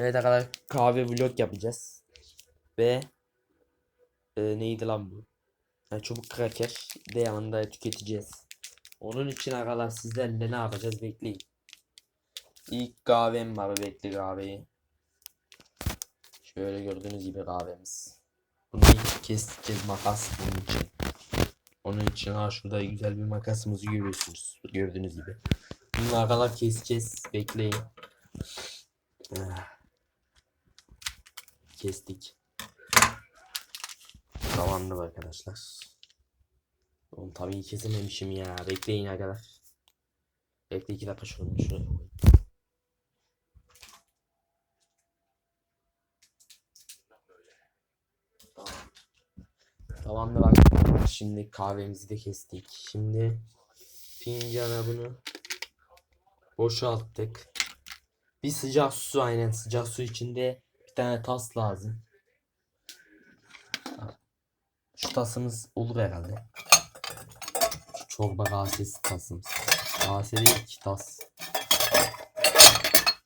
Evet arkadaşlar kahve vlog yapacağız. Ve e, neydi lan bu? Ha, çubuk kraker de yanında tüketeceğiz. Onun için arkadaşlar sizlerle ne yapacağız bekleyin. İlk kahvem var bekle kahveyi. Şöyle gördüğünüz gibi kahvemiz. Bunu keseceğiz makas bunun için. Onun için ha şurada güzel bir makasımızı görüyorsunuz. Gördüğünüz gibi. Bunu arkadaşlar keseceğiz. Bekleyin. Kestik. Tamamdır arkadaşlar. Oğlum tabii kesememişim ya. Bekleyin arkadaşlar. Bekle iki dakika şunu şuraya koyayım. Tamam. Tamamdır bak. Şimdi kahvemizi de kestik. Şimdi fincana bunu boşalttık. Bir sıcak su aynen sıcak su içinde bir tane tas lazım. Şu tasımız olur herhalde. Şu çorba kasesi tasımız. Kase değil ki tas.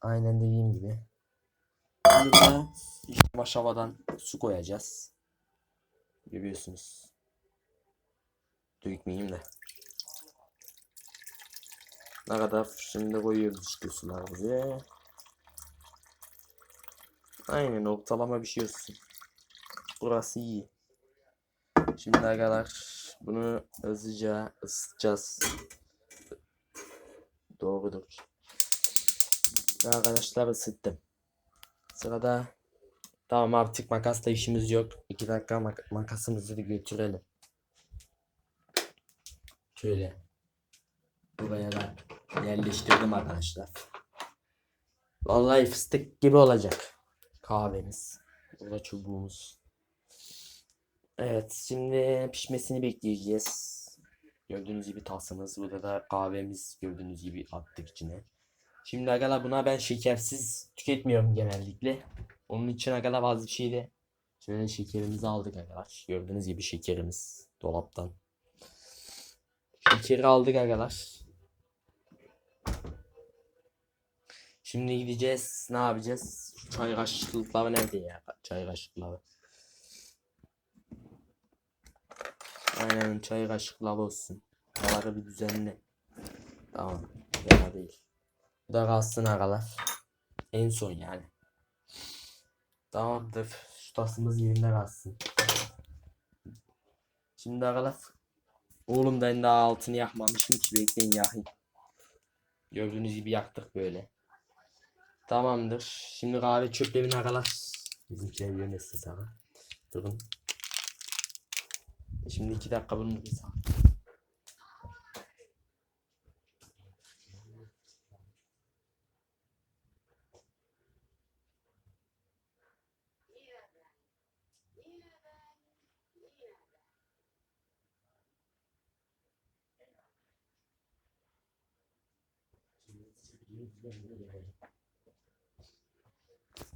Aynen dediğim gibi. Burada yavaş havadan su koyacağız. Görüyorsunuz. Dökmeyeyim de. Ne kadar şimdi koyuyoruz işte sularımızı. Aynen ortalama bir şey olsun. Burası iyi. Şimdi arkadaşlar bunu hızlıca ısıtacağız. Doğrudur. Arkadaşlar ısıttım. Sırada tamam artık makasla işimiz yok. 2 dakika mak makasımızı götürelim. Şöyle. Buraya da yerleştirdim arkadaşlar. Vallahi fıstık gibi olacak. Kahvemiz. Burada çubuğumuz. Evet şimdi pişmesini bekleyeceğiz. Gördüğünüz gibi tasımız. Burada da kahvemiz gördüğünüz gibi attık içine. Şimdi arkadaşlar buna ben şekersiz tüketmiyorum genellikle. Onun için arkadaşlar bazı bir de şöyle şekerimizi aldık arkadaşlar. Gördüğünüz gibi şekerimiz dolaptan. Şekeri aldık arkadaşlar. Şimdi gideceğiz. Ne yapacağız? Şu çay kaşıklıkları nerede ya? Çay kaşıkları. Aynen çay kaşıkları olsun. Buraları bir düzenle. Tamam. Ya değil. Bu da kalsın agalar. En son yani. Tamamdır. Şu tasımız yerinde kalsın. Şimdi agalar. Oğlum ben daha altını yakmamışım ki bekleyin yakayım. Gördüğünüz gibi yaktık böyle. Tamamdır. Şimdi kahve çöplerini agalar. Bizimkiler yönesin sana. Durun. Şimdi iki dakika bunu bir sağ.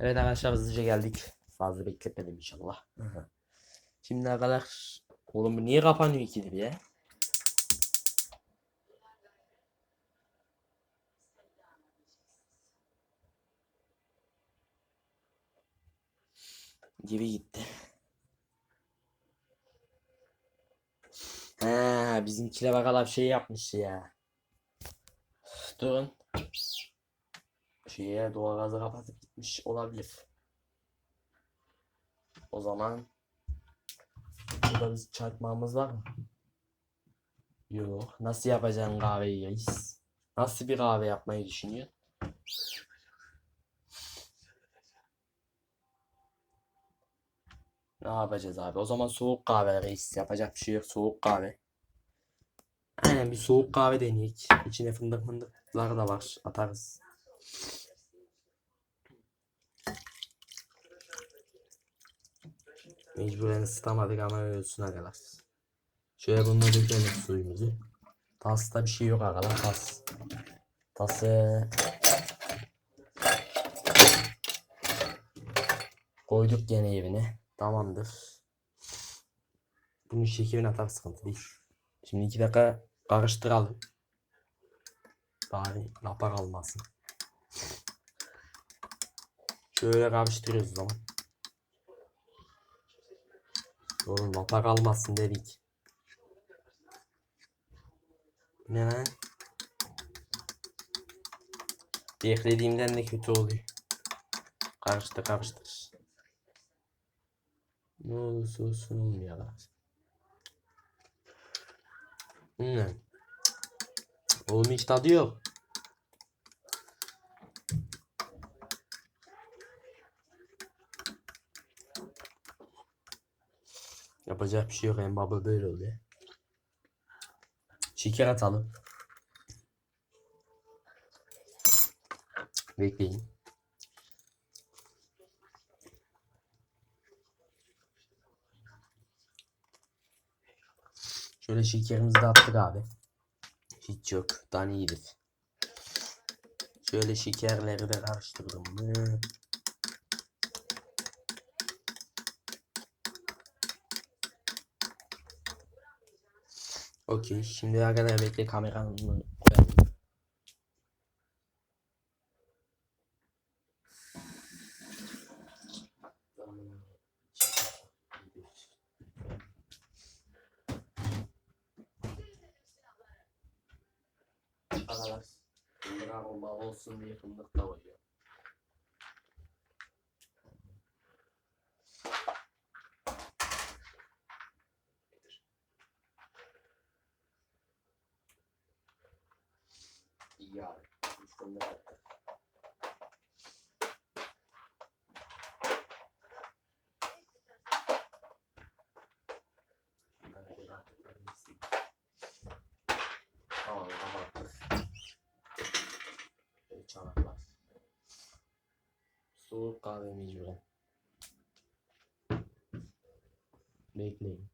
Evet arkadaşlar hızlıca geldik. Fazla bekletmedim inşallah. Şimdi arkadaşlar oğlum bu niye kapanıyor ikili bir ya? Gibi gitti. Ha, bizimkiler bakalım şey yapmış ya. Durun. Şeye doğalgazı kapatıp gitmiş olabilir. O zaman burada biz çarpmamız var mı? Yok. Nasıl yapacaksın kahveyi reis? Nasıl bir kahve yapmayı düşünüyorsun? Ne yapacağız abi? O zaman soğuk kahve reis. Yapacak bir şey yok. Soğuk kahve. Aynen bir soğuk kahve deneyek. İçine fındık fındıklar da var. Atarız. Mecburen ısıtamadık ama ölsün arkadaşlar. Şöyle bunu dökelim suyumuzu. Tasta bir şey yok arkadaşlar. Tas. Tası koyduk gene evine. Tamamdır. Bunun şekerini atar sıkıntı değil. Şimdi iki dakika karıştıralım. Bari lapa kalmasın. Şöyle karıştırıyoruz o zaman. Oğlum nota kalmasın dedik. Ne lan? Beklediğimden de kötü oluyor. Karıştır karıştır. Ne olursa olsun olmuyor lan. Ne? Oğlum hiç tadı yok. Yapacak bir şey yok. Baba böyle oluyor. Şeker atalım. Bekleyin. Şöyle şekerimizi de attık abi. Hiç yok. Daha iyidir. Şöyle şekerleri de karıştırdım mı? Okey. Şimdi arkadaşlar bekle kameranın koyalım. Aralar. Bomba olsun diye fındık koyuyor. İyi abi. Üç fındık attık. Bunları bir attıklarını sileyim. Tamam kapattık. Böyle çanaklar. Soğuk kahve mecburen. Bekleyin.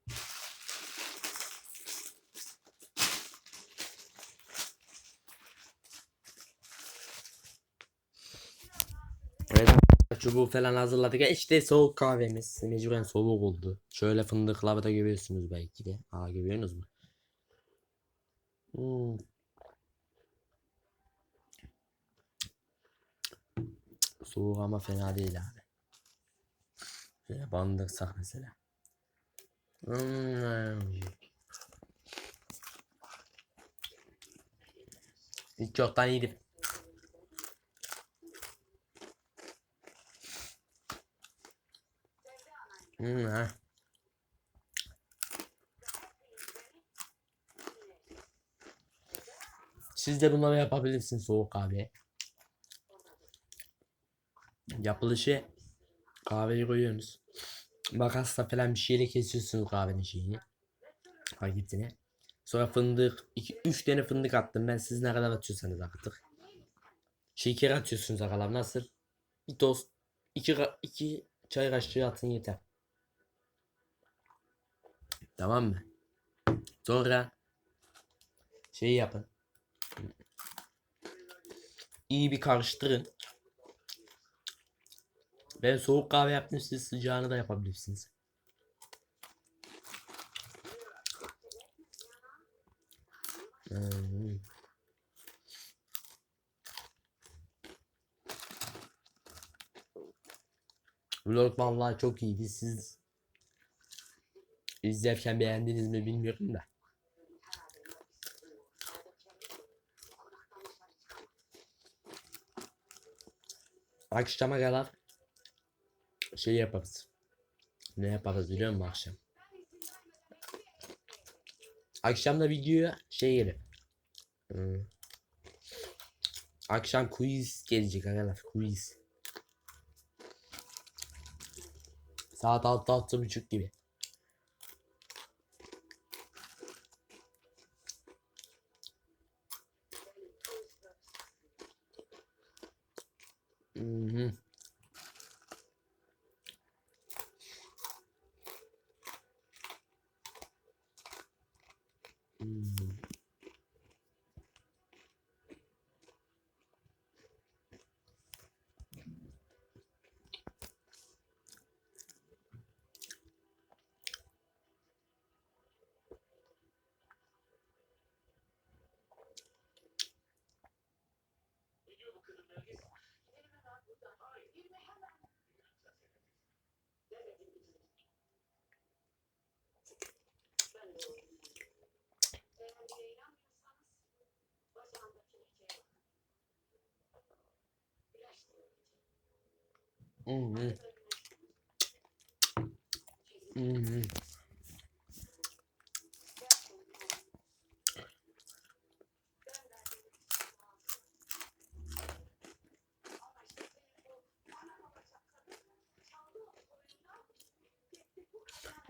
Evet. Çubuğu falan hazırladık. İşte soğuk kahvemiz. Mecburen soğuk oldu. Şöyle fındıkları da görüyorsunuz belki de. Aa görüyorsunuz mu? Hmm. Soğuk ama fena değil abi. Şöyle bandırsak mesela. Hmm. Hiç yoktan iyiydi. Hmm, ha. Siz de bunları yapabilirsiniz soğuk kahve. Yapılışı kahveyi koyuyorsunuz. Makasla falan bir şeyle kesiyorsunuz kahvenin şeyini. Paketini. Sonra fındık, 2-3 tane fındık attım ben siz ne kadar atıyorsanız artık. Şeker atıyorsunuz arkadaşlar nasıl? Bir tost, 2 2 çay kaşığı atın yeter. Tamam mı? Sonra şey yapın. İyi bir karıştırın. Ben soğuk kahve yaptım siz sıcağını da yapabilirsiniz. Hmm. Vlog vallahi çok iyiydi. Siz izlerken beğendiniz mi bilmiyorum da. Akşama kadar şey yaparız. Ne yaparız biliyor musun akşam? Akşam da videoya şey gelir. Hmm. Akşam quiz gelecek arkadaşlar quiz. Saat altı altı buçuk gibi. Mhm.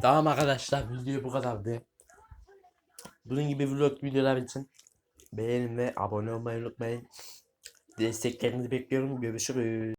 Tamam arkadaşlar video bu kadardı. Bunun gibi vlog videolar için beğenin ve abone olmayı unutmayın. Desteklerinizi bekliyorum. Görüşürüz.